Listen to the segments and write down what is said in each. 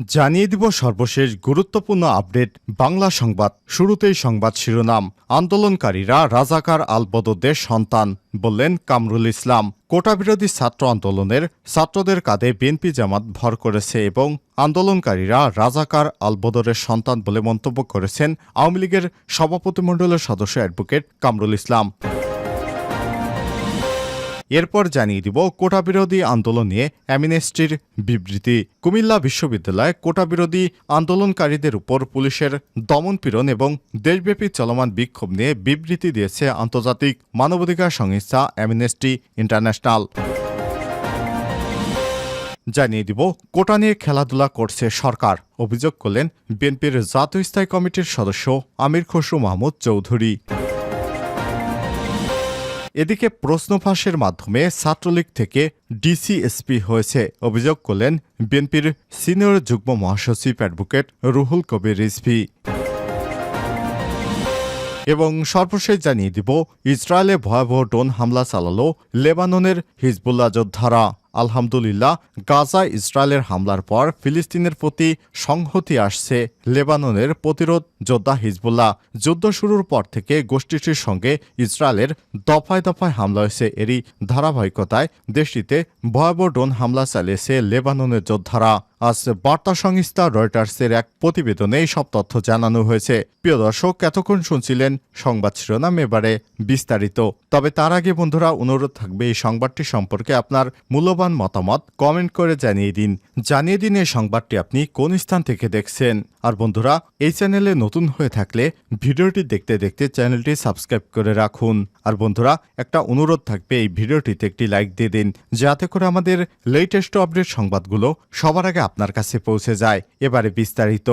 জানিয়ে দিব সর্বশেষ গুরুত্বপূর্ণ আপডেট বাংলা সংবাদ। শুরুতেই সংবাদ শিরোনাম, আন্দোলনকারীরা রাজাকার আলবদদের সন্তান বললেন কামরুল ইসলাম। কোটা বিরোধী ছাত্র আন্দোলনের ছাত্রদের কাঁধে বিএনপি জামাত ভর করেছে এবং আন্দোলনকারীরা রাজাকার আলবদরের সন্তান বলে মন্তব্য করেছেন আওয়ামী লীগের সভাপতিমণ্ডলের সদস্য অ্যাডভোকেট কামরুল ইসলাম। এরপর জানিয়ে দিব কোটা বিরোধী আন্দোলন নিয়ে অ্যামিনেস্টির বিবৃতি। কুমিল্লা বিশ্ববিদ্যালয়ে কোটা বিরোধী আন্দোলনকারীদের উপর পুলিশের দমনপীড়ন এবং দেশব্যাপী চলমান বিক্ষোভ নিয়ে বিবৃতি দিয়েছে আন্তর্জাতিক মানবাধিকার সংস্থা অ্যামিনেস্টি ইন্টারন্যাশনাল। জানিয়ে দিব, কোটা নিয়ে খেলাধুলা করছে সরকার। অভিযোগ করলেন বিএনপির জাতীয় স্থায়ী কমিটির সদস্য আমির খসরু মাহমুদ চৌধুরী। এদিকে প্রশ্ন ফাঁসের মাধ্যমে ছাত্রলীগ থেকে ডিসিএসপি হয়েছে অভিযোগ করলেন বিএনপির সিনিয়র যুগ্ম মহাসচিব অ্যাডভোকেট রুহুল কবির রিজভি। এবং সর্বশেষ জানিয়ে দিব, ইসরায়েলে ভয়াবহ ড্রোন হামলা চালালো লেবাননের হিজবুল্লাহ যোদ্ধারা। আলহামদুলিল্লাহ, গাজা ইসরায়েলের হামলার পর ফিলিস্তিনের প্রতি সংহতি আসছে লেবাননের প্রতিরোধ যোদ্ধা হিজবুল্লাহ। যুদ্ধ শুরুর পর থেকে গোষ্ঠীটির সঙ্গে ইসরায়েলের দফায় দফায় হামলা হয়েছে। এরই ধারাবাহিকতায় দেশটিতে ভয়াবহ ড্রোন হামলা চালিয়েছে লেবাননের যোদ্ধারা। আজ বার্তা সংস্থা রয়টার্সের এক প্রতিবেদনে সব তথ্য জানানো হয়েছে। প্রিয় দর্শক, এতক্ষণ শুনছিলেন সংবাদ শিরোনাম, এবারে বিস্তারিত। তবে তার আগে বন্ধুরা, অনুরোধ থাকবে এই সংবাদটি সম্পর্কে আপনার মূল্যবান মতামত কমেন্ট করে জানিয়ে দিন। জানিয়ে দিন এই সংবাদটি আপনি কোন স্থান থেকে দেখছেন। আর বন্ধুরা, এই চ্যানেলে নতুন হয়ে থাকলে ভিডিওটি দেখতে দেখতে চ্যানেলটি সাবস্ক্রাইব করে রাখুন। আর বন্ধুরা, একটা অনুরোধ থাকবে, এই ভিডিওটিতে একটি লাইক দিয়ে দিন, যাতে করে আমাদের লেটেস্ট আপডেট সংবাদগুলো সবার আগে আপনার কাছে পৌঁছে যায়। এবারে বিস্তারিত।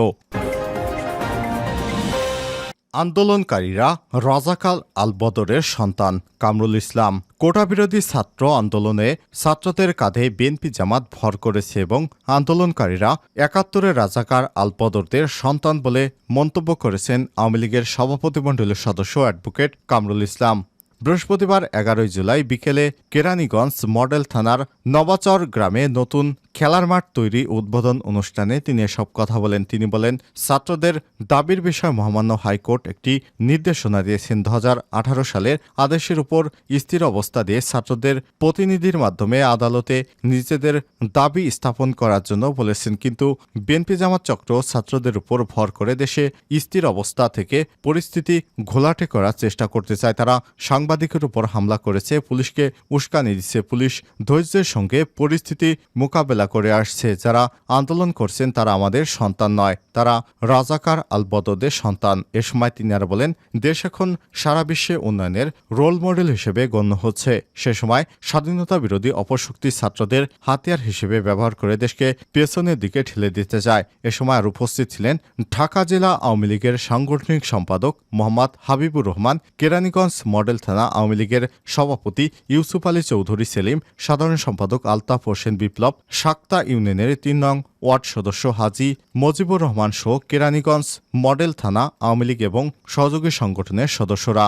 আন্দোলনকারীরা রাজাকাল আলবদরের সন্তান কামরুল ইসলাম। কোটা বিরোধী ছাত্র আন্দোলনে ছাত্রদের কাঁধে বিএনপি জামাত ভর করেছে এবং আন্দোলনকারীরা একাত্তরের রাজাকার আলবদরদের সন্তান বলে মন্তব্য করেছেন আওয়ামী লীগের সভাপতিমণ্ডলীর সদস্য অ্যাডভোকেট কামরুল ইসলাম। বৃহস্পতিবার এগারোই জুলাই বিকেলে কেরানীগঞ্জ মডেল থানার নবাচর গ্রামে নতুন খেলার মাঠ তৈরি উদ্বোধন অনুষ্ঠানে তিনি এসব কথা বলেন। তিনি বলেন, ছাত্রদের দাবির বিষয়ে মহামান্য হাইকোর্ট একটি নির্দেশনা দিয়েছেন। দু হাজার আঠারো সালের আদেশের উপর স্থির অবস্থা দিয়ে ছাত্রদের প্রতিনিধির মাধ্যমে আদালতে নিজেদের দাবি স্থাপন করার জন্য বলেছেন। কিন্তু বিএনপি জামাত চক্র ছাত্রদের উপর ভর করে দেশে স্থির অবস্থা থেকে পরিস্থিতি ঘোলাটে করার চেষ্টা করতে চায়। তারা সাংবাদিকের উপর হামলা করেছে, পুলিশকে উস্কানি দিচ্ছে। পুলিশ ধৈর্যের সঙ্গে পরিস্থিতি মোকাবেলা করে আসছে। যারা আন্দোলন করছেন, তারা আমাদের সন্তান নয়। তারা রাজাকার আলবদদের সন্তান। এ সময় তিনি আর বলেন, দেশ এখন সারা বিশ্বে উন্নয়নের রোল মডেল হিসেবে গণ্য হচ্ছে। সে সময় স্বাধীনতা বিরোধী অপশক্তি ছাত্রদের হাতিয়ার হিসেবে ব্যবহার করে দেশকে পেছনের দিকে ঠেলে দিতে যায় এ সময় আর উপস্থিত ছিলেন ঢাকা জেলা আওয়ামী লীগের সাংগঠনিক সম্পাদক মোহাম্মদ হাবিবুর রহমান, কেরানীগঞ্জ মডেল থানা আওয়ামী লীগের সভাপতি ইউসুফ আলী চৌধুরী সেলিম, সাধারণ সম্পাদক আলতাফ হোসেন বিপ্লব শাক্তা ইউনিয়নের তিন নং ওয়ার্ড সদস্য হাজি মজিবুর রহমান সহ কেরানীগঞ্জ মডেল থানা, আওয়ামী লীগ এবং সহযোগী সংগঠনের সদস্যরা।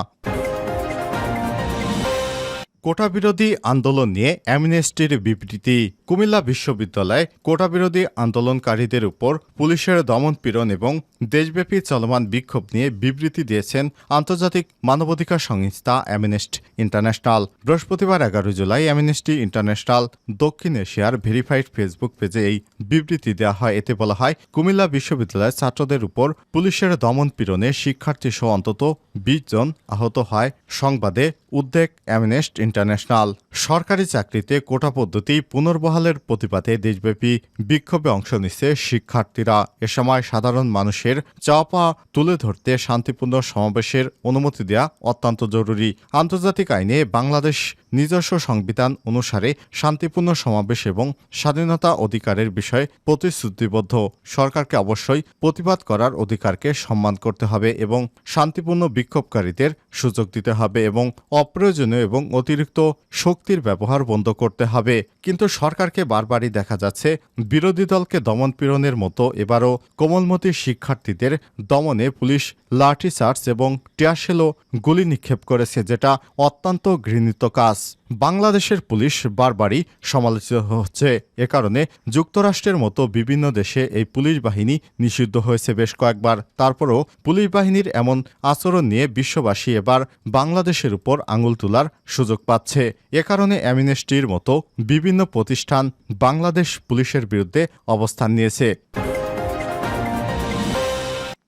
কোটা বিরোধী আন্দোলন নিয়ে অ্যামনেস্টির বিবৃতি। কুমিল্লা বিশ্ববিদ্যালয়ে কোটা বিরোধী আন্দোলনকারীদের উপর পুলিশের দমনপীড়ন এবং দেশব্যাপী চলমান বিক্ষোভ নিয়ে বিবৃতি দিয়েছেন আন্তর্জাতিক মানবাধিকার সংস্থা অ্যামনেস্ট ইন্টারন্যাশনাল। বৃহস্পতিবার এগারো জুলাই অ্যামনেস্টি ইন্টারন্যাশনাল দক্ষিণ এশিয়ার ভেরিফাইড ফেসবুক পেজে এই বিবৃতি দেওয়া হয়। এতে বলা হয়, কুমিল্লা বিশ্ববিদ্যালয়ের ছাত্রদের উপর পুলিশের দমনপীড়নে শিক্ষার্থী সহ অন্তত বিশ জন আহত হয়। সংবাদে উদ্বেগ অ্যামনেস্ট ইন্টারন্যাশনাল। সরকারি চাকরিতে কোটা পদ্ধতি পুনর্বহালের প্রতিবাদে দেশব্যাপী বিক্ষোভে অংশ নিচ্ছে শিক্ষার্থীরা। এ সময় সাধারণ মানুষের চাপা তুলে ধরতে শান্তিপূর্ণ সমাবেশের অনুমতি দেওয়া অত্যন্ত জরুরি। আন্তর্জাতিক আইনে বাংলাদেশ নিজস্ব সংবিধান অনুসারে শান্তিপূর্ণ সমাবেশ এবং স্বাধীনতা অধিকারের বিষয়ে প্রতিশ্রুতিবদ্ধ। সরকারকে অবশ্যই প্রতিবাদ করার অধিকারকে সম্মান করতে হবে এবং শান্তিপূর্ণ বিক্ষোভকারীদের সুযোগ দিতে হবে এবং অপ্রয়োজনীয় এবং অতিরিক্ত শক্তির ব্যবহার বন্ধ করতে হবে। কিন্তু সরকারকে বারবারই দেখা যাচ্ছে, বিরোধী দলকে দমন পীড়নের মতো এবারও কোমলমতি শিক্ষার্থীদের দমনে পুলিশ লাঠিচার্জ এবং টিয়াশেলও গুলি নিক্ষেপ করেছে, যেটা অত্যন্ত ঘৃণিত কাজ। বাংলাদেশের পুলিশ বারবারই সমালোচিত হচ্ছে। এ কারণে যুক্তরাষ্ট্রের মতো বিভিন্ন দেশে এই পুলিশ বাহিনী নিষিদ্ধ হয়েছে বেশ কয়েকবার। তারপরও পুলিশ বাহিনীর এমন আচরণ নিয়ে বিশ্ববাসী এবার বাংলাদেশের উপর আঙুল তোলার সুযোগ পাচ্ছে। এ কারণে অ্যামিনেস্টির মতো বিভিন্ন প্রতিষ্ঠান বাংলাদেশ পুলিশের বিরুদ্ধে অবস্থান নিয়েছে।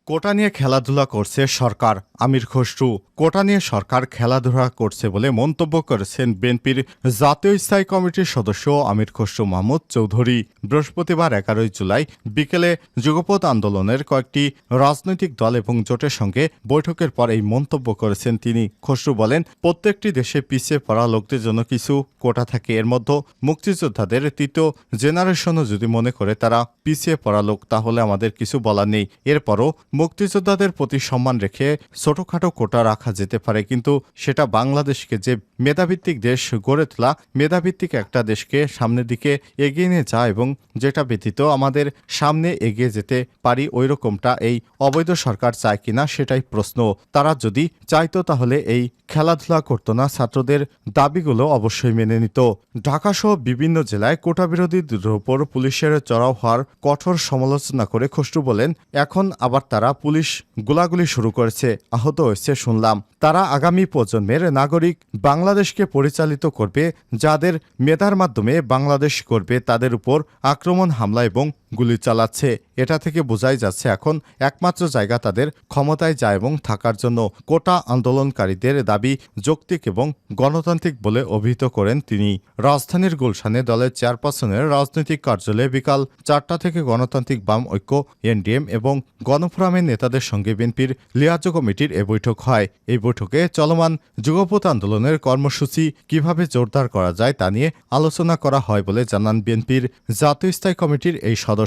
কোটা নিয়ে খেলাধুলা করছে সরকার, আমির খসরু। কোটা নিয়ে সরকার খেলাধুলা করছে বলে মন্তব্য করেছেন বিএনপির জাতীয় স্থায়ী কমিটির সদস্য আমির খসরু মাহমুদ চৌধুরী। বৃহস্পতিবার এগারোই জুলাই বিকেলে যুগপথ আন্দোলনের কয়েকটি রাজনৈতিক দল এবং জোটের সঙ্গে বৈঠকের পর এই মন্তব্য করেছেন তিনি। খসরু বলেন, প্রত্যেকটি দেশে পিছিয়ে পড়া লোকদের জন্য কিছু কোটা থাকে। এর মধ্যে মুক্তিযোদ্ধাদের তৃতীয় জেনারেশনও যদি মনে করে তারা পিছিয়ে পড়া লোক, তাহলে আমাদের কিছু বলার নেই। এরপরও মুক্তিযোদ্ধাদের প্রতি সম্মান রেখে ছোটখাটো কোটা রাখা যেতে পারে, কিন্তু সেটা বাংলাদেশকে যে মেধাভিত্তিক দেশ গড়ে তোলা, মেধাভিত্তিক একটা দেশকে সামনের দিকে এগিয়ে নিয়ে যা এবং যেটা ব্যতীত আমাদের সামনে এগিয়ে যেতে পারি ওই রকমটা এই অবৈধ সরকার চায় কিনা সেটাই প্রশ্ন। তারা যদি চাইতো তাহলে এই খেলাধুলা করতো না, ছাত্রদের দাবিগুলো অবশ্যই মেনে নিত। ঢাকাসহ বিভিন্ন জেলায় কোটা বিরোধীদের উপর পুলিশের চড়াও হওয়ার কঠোর সমালোচনা করে খসরু বলেন, এখন আবার তারা পুলিশ গোলাগুলি শুরু করেছে, আহত হয়েছে শুনলাম। তারা আগামী প্রজন্মের নাগরিক বাংলাদেশকে পরিচালিত করবে, যাদের মেধার মাধ্যমে বাংলাদেশ করবে তাদের উপর আক্রমণ, হামলা এবং গুলি চালাচ্ছে। এটা থেকে বোঝাই যাচ্ছে এখন একমাত্র জায়গা তাদের ক্ষমতায় যায় এবং থাকার জন্য কোটা আন্দোলনকারীদের দাবি যৌক্তিক এবং গণতান্ত্রিক বলে অভিহিত করেন তিনি। রাজধানীর গুলশানে দলের চেয়ারপারসনের রাজনৈতিক কার্যালয়ে বিকাল চারটা থেকে গণতান্ত্রিক বাম ঐক্য, এনডিএম এবং গণফোরামের নেতাদের সঙ্গে বিএনপির লিয়াজো কমিটির এ বৈঠক হয়। এই বৈঠকে চলমান যুগপথ আন্দোলনের কর্মসূচি কীভাবে জোরদার করা যায় তা নিয়ে আলোচনা করা হয় বলে জানান বিএনপির জাতীয় স্থায়ী কমিটির এই সদস্য।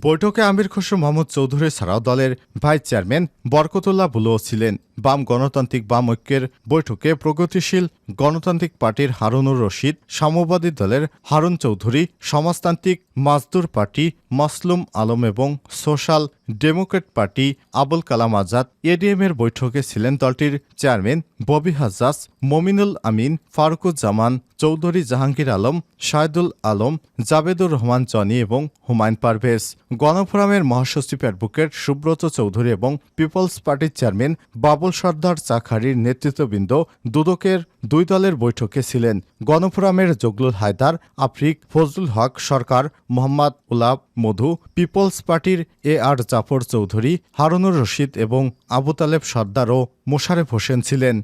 বৈঠকে আমির খসরু মোহাম্মদ চৌধুরী ছাড়াও দলের ভাইস চেয়ারম্যান বরকতুল্লাহ বুলুও ছিলেন। বাম গণতান্ত্রিক বাম ঐক্যের বৈঠকে প্রগতিশীল গণতান্ত্রিক পার্টির হারুনুর রশিদ, সাম্যবাদী দলের হারুন চৌধুরী, সমাজতান্ত্রিক মাজদুর পার্টি মাসলুম আলম এবং social democrat party Abul Kalam Azad ADM এর বৈঠকে ছিলেন দলটির চেয়ারম্যান ববি হাজ্জাস মমিনুল আমিন, ফারুকুজ্জামান, চৌধুরী জাহাঙ্গীর আলম, শায়দুল আলম, জাবেদুর রহমান জনি এবং হুমায়ুন পারভেজ। গণফোরামের মহাসচিব অ্যাডভোকেট সুব্রত চৌধুরী এবং পিপলস পার্টির চেয়ারম্যান বাবুল সর্দার চাখারির নেতৃত্ববৃন্দ দুদকের দুই দলের বৈঠকে ছিলেন। গণফোরামের জগলুল হায়দার, আফ্রিক, ফজলুল হক সরকার, মোহাম্মদ উলাব মধু, পিপলস পার্টির এ আর জাফর চৌধুরী, হারুনুর রশিদ এবং আবু তালেব সর্দার ও মোশারেফ হোসেন ছিলেন।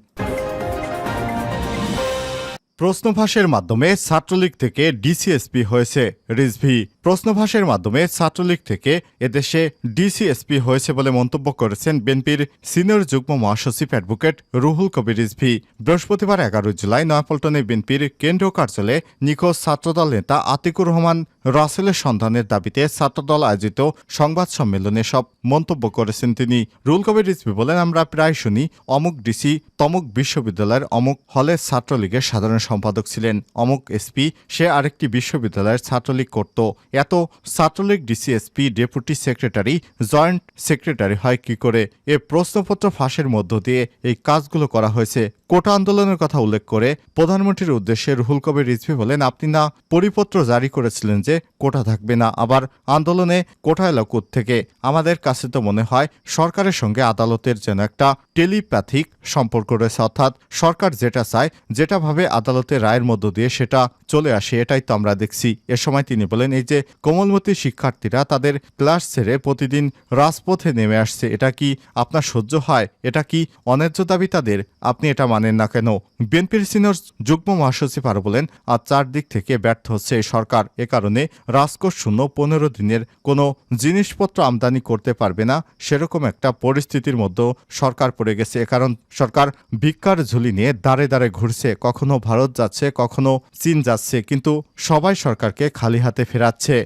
প্রশ্নভাসের মাধ্যমে ছাত্রলীগ থেকে ডিসিএসপি হয়েছে রিজভি। প্রশ্নভাসের মাধ্যমে ছাত্রলীগ থেকে এদেশে ডিসিএসপি হয়েছে বলে মন্তব্য করেছেন বিএনপির সিনিয়র যুগ্ম মহাসচিব অ্যাডভোকেট রুহুল কবির রিজভি। বৃহস্পতিবার এগারো জুলাই নয়াপল্টনে বিএনপির কেন্দ্রীয় কার্যালয়ে নিখোঁজ ছাত্রদল নেতা আতিকুর রহমান রাসেলের সন্ধানের দাবিতে ছাত্রদল আয়োজিত সংবাদ সম্মেলনে সব মন্তব্য করেছেন তিনি। রুহুল কবির রিজভি বলেন, আমরা প্রায় শুনি অমুক ডিসি, তমুক বিশ্ববিদ্যালয়ের অমুক হলে ছাত্রলীগের সাধারণ সম্পাদক ছিলেন। অমুক এসপি, সে আরেকটি বিশ্ববিদ্যালয়ের ছাত্রলীগ করত। এত Chhatra League DCSP deputy secretary, joint secretary হয় কি করে? এ প্রশ্নপত্র ফাঁসের মধ্য দিয়ে এই কাজগুলো করা হয়েছে। কোটা আন্দোলনের কথা উল্লেখ করে প্রধানমন্ত্রীর উদ্দেশ্যে রুহুল কবির রিজভি বলেন, আপনি না, পরিপত্র জারি করেছিলেন যে কোটা থাকবে না। আবার আন্দোলনে কোটা এলো থেকে আমাদের কাছে তো মনে হয় সরকারের সঙ্গে আদালতের যেন একটা টেলিপ্যাথিক সম্পর্ক রয়েছে। অর্থাৎ সরকার যেটা চায়, যেটা ভাবে আদালতের রায়ের মধ্য দিয়ে সেটা চলে আসে, এটাই তো আমরা দেখছি। এ সময় তিনি বলেন, এই যে কোমলমতি শিক্ষার্থীরা তাদের ক্লাস ছেড়ে প্রতিদিন রাজপথে নেমে আসছে। এটা কি আপনার সহ্য হয়? এটা কি অন্যায্য দাবি তাদের? আপনি এটা মানেন না কেন? বিএনপির সিনিয়র যুগ্ম মহাসচিব আরও বলেন আর চারদিক থেকে ব্যর্থ হচ্ছে এই সরকার। এ কারণে রাজকোষ শূন্য, পনেরো দিনের কোনো জিনিসপত্র আমদানি করতে পারবে না, সেরকম একটা পরিস্থিতির মধ্যে সরকার পড়ে গেছে। এ কারণ সরকার ভিক্ষার ঝুলি নিয়ে দাঁড়ে দাঁড়ে ঘুরছে, কখনো ভারত যাচ্ছে, কখনো চীন যাচ্ছে, কিন্তু সবাই সরকারকে খালি হাতে ফেরাচ্ছে।